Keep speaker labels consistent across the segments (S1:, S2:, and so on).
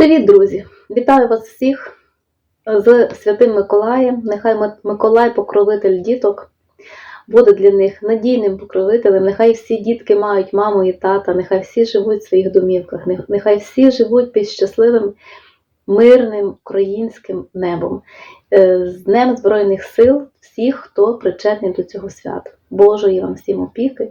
S1: Привіт, друзі! Вітаю вас всіх з Святим Миколаєм. Нехай Миколай, покровитель діток, буде для них надійним покровителем. Нехай всі дітки мають маму і тата, нехай всі живуть в своїх домівках, нехай всі живуть під щасливим, мирним українським небом. Е, З Днем Збройних сил всіх, хто причетний до цього свята. Божої вам всім опіки,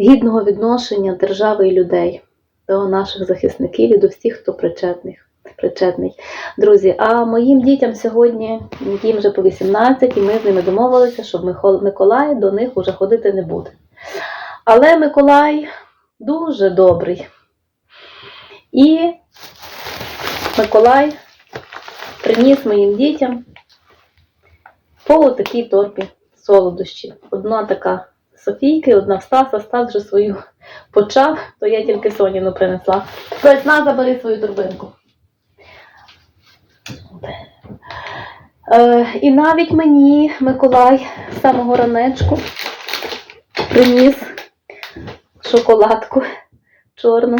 S1: гідного відношення держави і людей до наших захисників і до всіх, хто причетних, причетний. Друзі, а моїм дітям сьогодні, їм вже по 18, і ми з ними домовилися, що Миколай до них уже ходити не буде. Але Миколай дуже добрий. І Миколай приніс моїм дітям по такій торбі солодощі. Одна така Софійки, одна в Стаса, Стас вже свою почав, то я тільки Соніну принесла. Ось на, забери свою торбинку. Е, і навіть мені Миколай з самого ранечку приніс шоколадку чорну.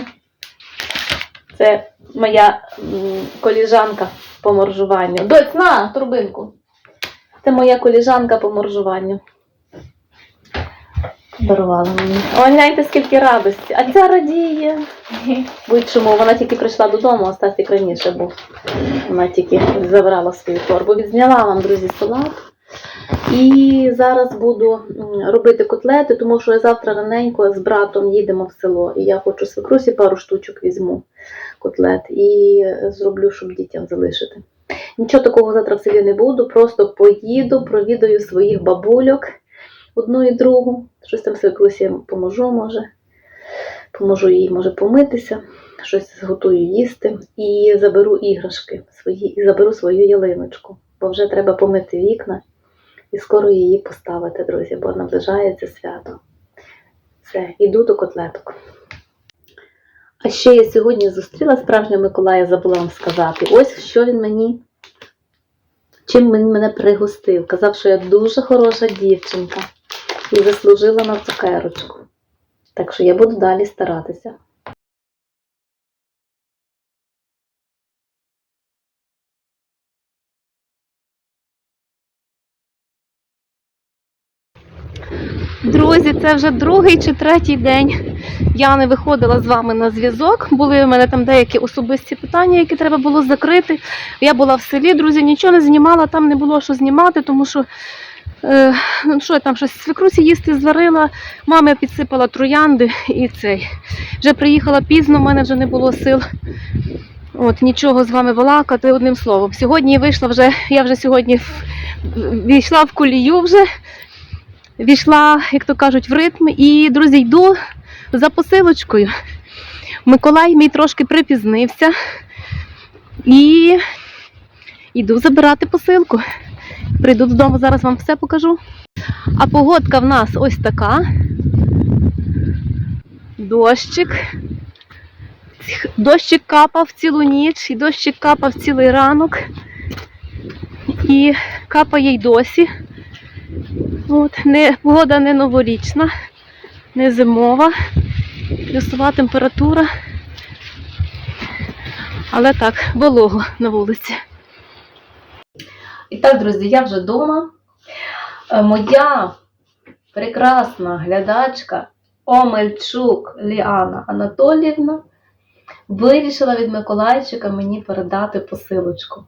S1: Це моя коліжанка по моржуванню. Доць, на турбинку. Це моя коліжанка по моржуванню. Дарувала мені. О, гляньте, скільки радості. А ця радіє. Будь-чому, вона тільки прийшла додому, а Стасік раніше був. Вона тільки забрала свою торбу. Відзняла вам, друзі, салат. І зараз буду робити котлети, тому що я завтра раненько з братом їдемо в село. І я хочу свекрусі пару штучок візьму котлет і зроблю, щоб дітям залишити. Нічого такого завтра в селі не буду, просто поїду, провідаю своїх бабульок одну і другу. Щось там свекрусі поможу, може. Поможу їй, може, помитися, щось зготую їсти. І заберу іграшки свої, і заберу свою ялиночку, бо вже треба помити вікна і скоро її поставити, друзі, бо наближається свято. Все, іду до котлеток. А ще я сьогодні зустріла справжнього Миколая, забула вам сказати. Ось що він мені, чим він мене пригостив. Казав, що я дуже хороша дівчинка і заслужила на цукерочку. Так що я буду далі старатися. Друзі, це вже другий чи третій день. Я не виходила з вами на зв'язок. Були в мене там деякі особисті питання, які треба було закрити. Я була в селі, друзі, нічого не знімала, там не було що знімати, тому що ну, що там щось свекрусі їсти зварила, мамі підсипала троянди і цей. Вже приїхала пізно, в мене вже не було сил. От, нічого з вами балакати одним словом. Сьогодні вийшла вже, я вже сьогодні війшла в колію вже, війшла, як то кажуть, в ритм. І, друзі, йду за посилочкою. Миколай мій трошки припізнився. І йду забирати посилку. Прийду додому, зараз вам все покажу. А погодка в нас ось така. Дощик. Дощик капав цілу ніч, і дощик капав цілий ранок. І капає й досі. От, не, погода не новорічна, не зимова, плюсова температура. Але так, волого на вулиці. І так, друзі, я вже вдома. Е, Моя прекрасна глядачка Омельчук Ліана Анатоліївна вирішила від Миколайчика мені передати посилочку.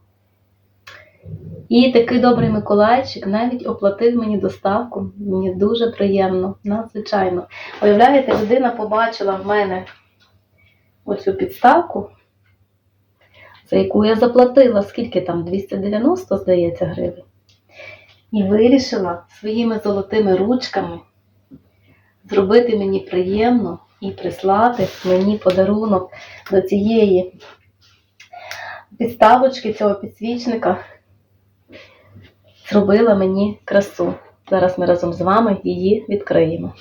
S1: І такий добрий Миколайчик навіть оплатив мені доставку. Мені дуже приємно, надзвичайно. Уявляєте, людина побачила в мене оцю підставку, за яку я заплатила, скільки там, 290, здається, гривень. І вирішила своїми золотими ручками зробити мені приємно і прислати мені подарунок до цієї підставочки, цього підсвічника. Зробила мені красу. Зараз ми разом з вами її відкриємо.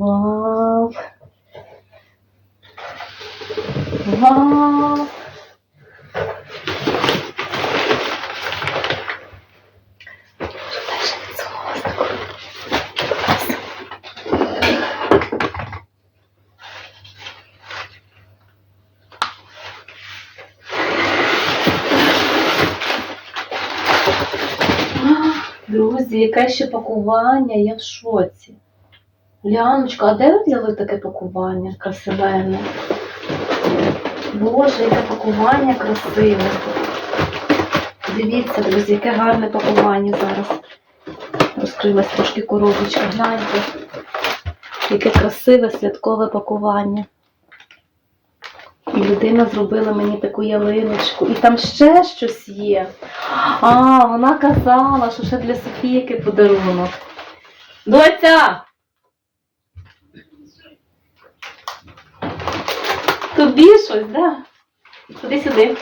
S1: Вау. Вау. Друзі, яке ще пакування, я в шоці. Ляночка, а де ви взяли таке пакування красивенне? Боже, яке пакування красиве. Дивіться, друзі, яке гарне пакування зараз. Розкрилась трошки коробочка. Гляньте, яке красиве святкове пакування. І людина зробила мені таку ялиночку. І там ще щось є. А, вона казала, що ще для Софійки подарунок. Доця! Тобі щось, да? Ходи сюди.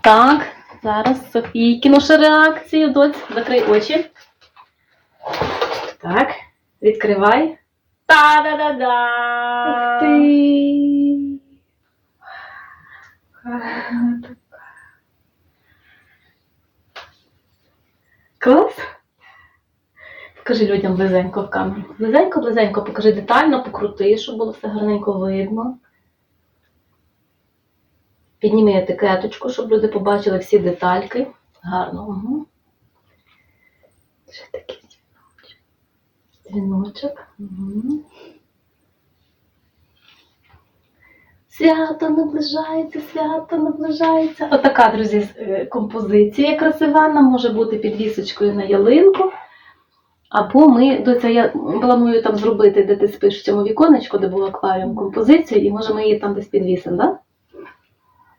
S1: Так, зараз Софійкину ще реакцію. Доць, закрий очі. Так, відкривай. Та-да-да-да! Ух ти! Клас? Покажи людям близенько в камеру. Близенько, близенько, покажи детально, покрути, щоб було все гарненько видно. Підніми етикеточку, щоб люди побачили всі детальки. Гарно. Угу. Ще такий дзвіночок. Угу. Свято наближається, свято наближається. Отака, друзі, е, композиція красивенна, може бути підвісочкою на ялинку. Або ми до цього я планую там зробити, де ти спиш в цьому віконечку, де був акваріум, композицію, і може ми її там десь підвісимо, да?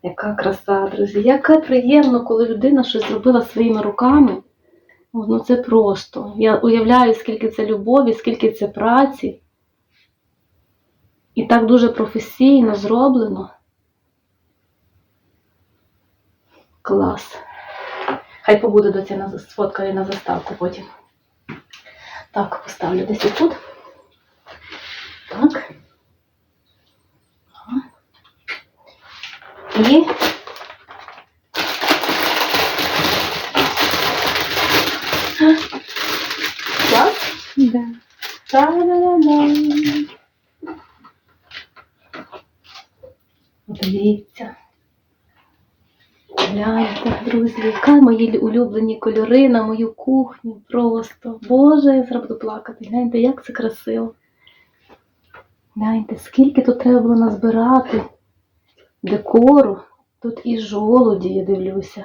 S1: Яка краса, друзі, яка приємно, коли людина щось зробила своїми руками. Ну це просто. Я уявляю, скільки це любові, скільки це праці. І так дуже професійно зроблено. Клас. Хай побуде до цього сфоткаю на заставку потім. Так, поставлю десь тут. Так. І клас.
S2: Да.
S1: Та-да-да-дам. Дивіться. Гляньте, мої улюблені кольори на мою кухню. Просто. Боже, я зараз буду плакати. Гляньте, як це красиво. Гляньте, скільки тут треба було назбирати декору. Тут і жолуді, я дивлюся.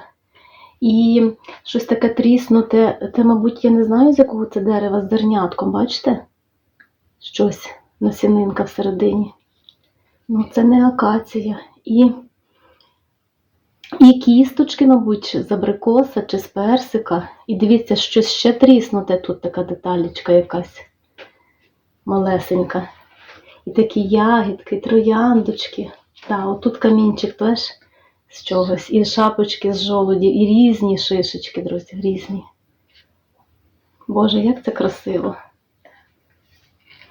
S1: І щось таке тріснуте. Це, мабуть, я не знаю, з якого це дерева з зернятком, бачите? Щось насінинка всередині. Ну, це не акація. І, і кісточки, мабуть, з абрикоса чи з персика. І дивіться, щось ще тріснуте тут така деталічка якась малесенька. І такі ягідки, трояндочки. Так, отут камінчик теж з чогось. І шапочки з жолудів, і різні шишечки, друзі, різні. Боже, як це красиво.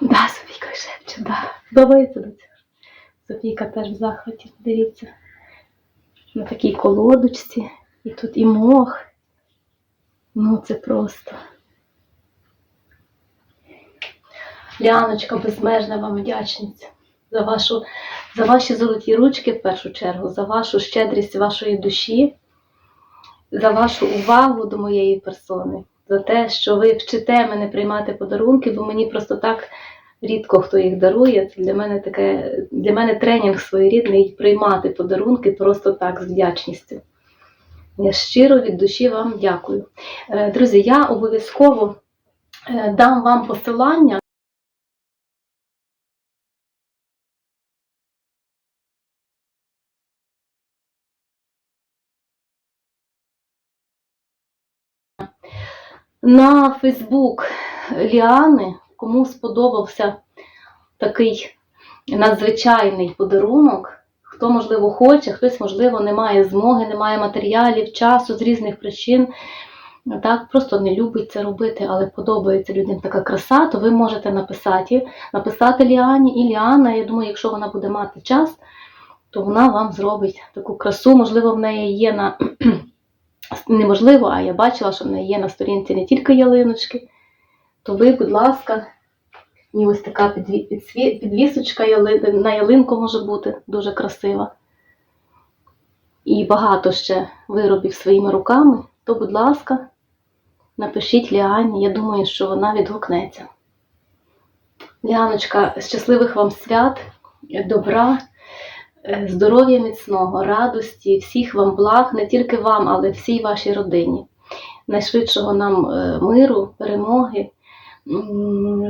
S1: Да, Софійка шепче, да. Подобається до цього. Софійка теж в захваті, дивіться. На такій колодочці. І тут і мох. Ну, це просто. Ляночка, безмежна вам вдячниця за, вашу, за ваші золоті ручки в першу чергу, за вашу щедрість вашої душі, за вашу увагу до моєї персони, за те, що ви вчите мене приймати подарунки, бо мені просто так рідко хто їх дарує. Це для мене таке, для мене тренінг своєрідний приймати подарунки просто так з вдячністю. Я щиро від душі вам дякую. Е, Друзі, я обов'язково е, дам вам посилання. На Фейсбук Ліани, кому сподобався такий надзвичайний подарунок, хто, можливо, хоче, хтось, можливо, не має змоги, не має матеріалів, часу з різних причин. так просто не любить це робити, але подобається людям така краса, то ви можете написати, написати Ліані. І Ліана, я думаю, якщо вона буде мати час, то вона вам зробить таку красу. Можливо, в неї є на неможливо, а я бачила, що в неї є на сторінці не тільки ялиночки. То ви, будь ласка, і ось така підві- підвісочка на ялинку може бути дуже красива. І багато ще виробів своїми руками, то, будь ласка, напишіть Ліані, я думаю, що вона відгукнеться. Ліаночка, щасливих вам свят, добра, е, здоров'я міцного, радості, всіх вам благ, не тільки вам, але всій вашій родині. Найшвидшого нам е, миру, перемоги,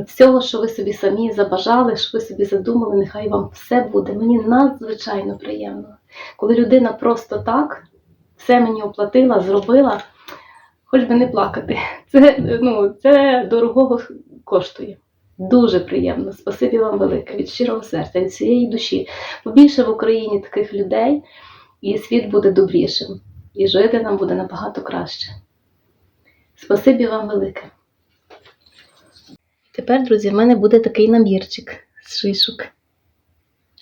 S1: всього, що ви собі самі забажали, що ви собі задумали, нехай вам все буде. Мені надзвичайно приємно. Коли людина просто так все мені оплатила, зробила, хоч би не плакати. Це, ну, це дорогого коштує. Дуже приємно. Спасибі вам велике від щирого серця, від всієї душі. Побільше в Україні таких людей, і світ буде добрішим. І жити нам буде набагато краще. Спасибі вам велике. Тепер, друзі, в мене буде такий набірчик з шишок.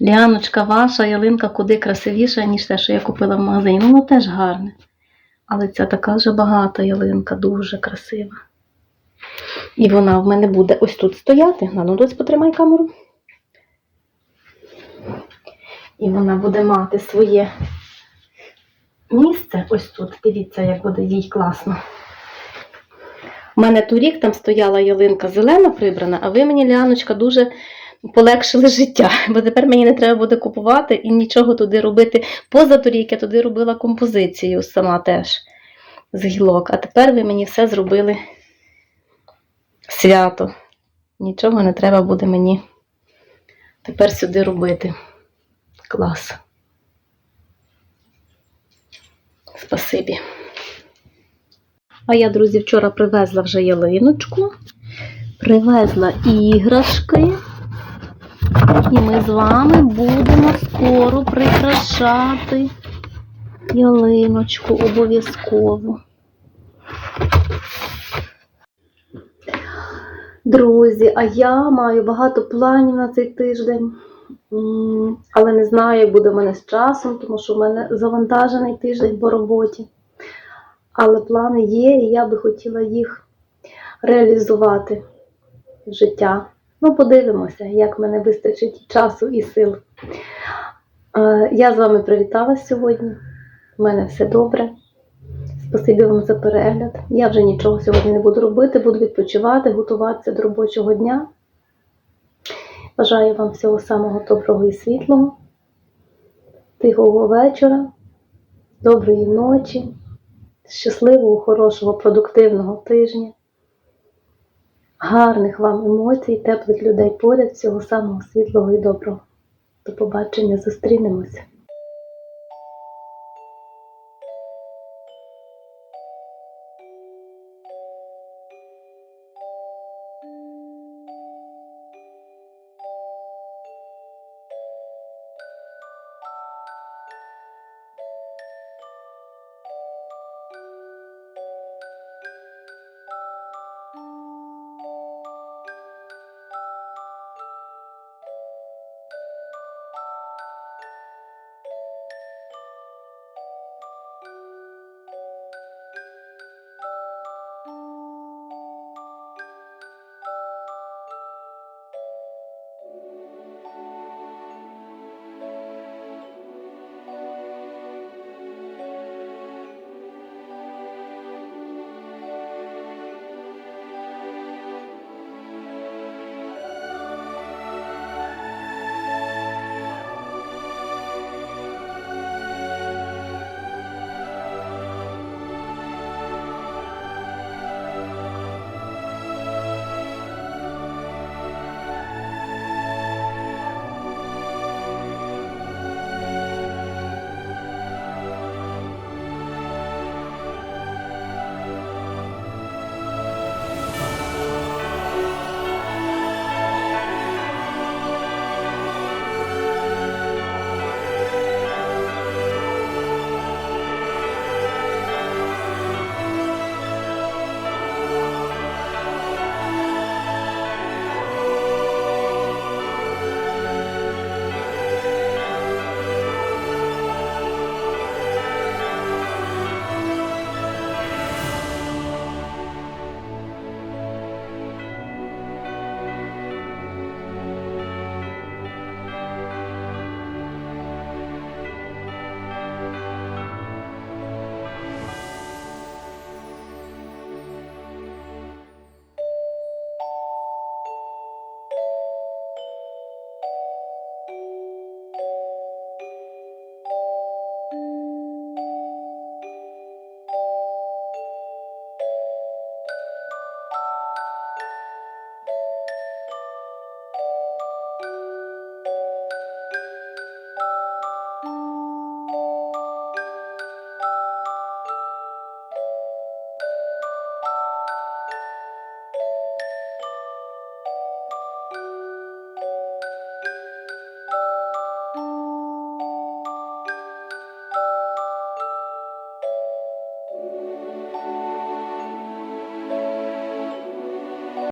S1: Ліаночка ваша, ялинка куди красивіша, ніж те, що я купила в магазині. Воно теж гарне. Але ця така вже багата ялинка, дуже красива. І вона в мене буде ось тут стояти. На, ну, дось потримай камеру. І вона буде мати своє місце ось тут. Дивіться, як буде їй класно. У мене торік там стояла ялинка зелена прибрана, а ви мені, Ліаночка, дуже полегшили життя, бо тепер мені не треба буде купувати і нічого туди робити. Поза торік я туди робила композицію сама теж з гілок. А тепер ви мені все зробили свято. Нічого не треба буде мені тепер сюди робити. Клас. Спасибі. А я, друзі, вчора привезла вже ялиночку, привезла іграшки. І ми з вами будемо скоро прикрашати ялиночку обов'язково. Друзі, а я маю багато планів на цей тиждень, але не знаю, як буде в мене з часом, тому що в мене завантажений тиждень по роботі. Але плани є, і я би хотіла їх реалізувати в життя. Ну, подивимося, як мене вистачить часу і сил. Е, Я з вами привіталась сьогодні. У мене все добре. Спасибі вам за перегляд. Я вже нічого сьогодні не буду робити, буду відпочивати, готуватися до робочого дня. Бажаю вам всього самого доброго і світлого, тихого вечора, доброї ночі, щасливого, хорошого, продуктивного тижня. Гарних вам емоцій, теплих людей поряд, всього самого світлого і доброго. До побачення, зустрінемося.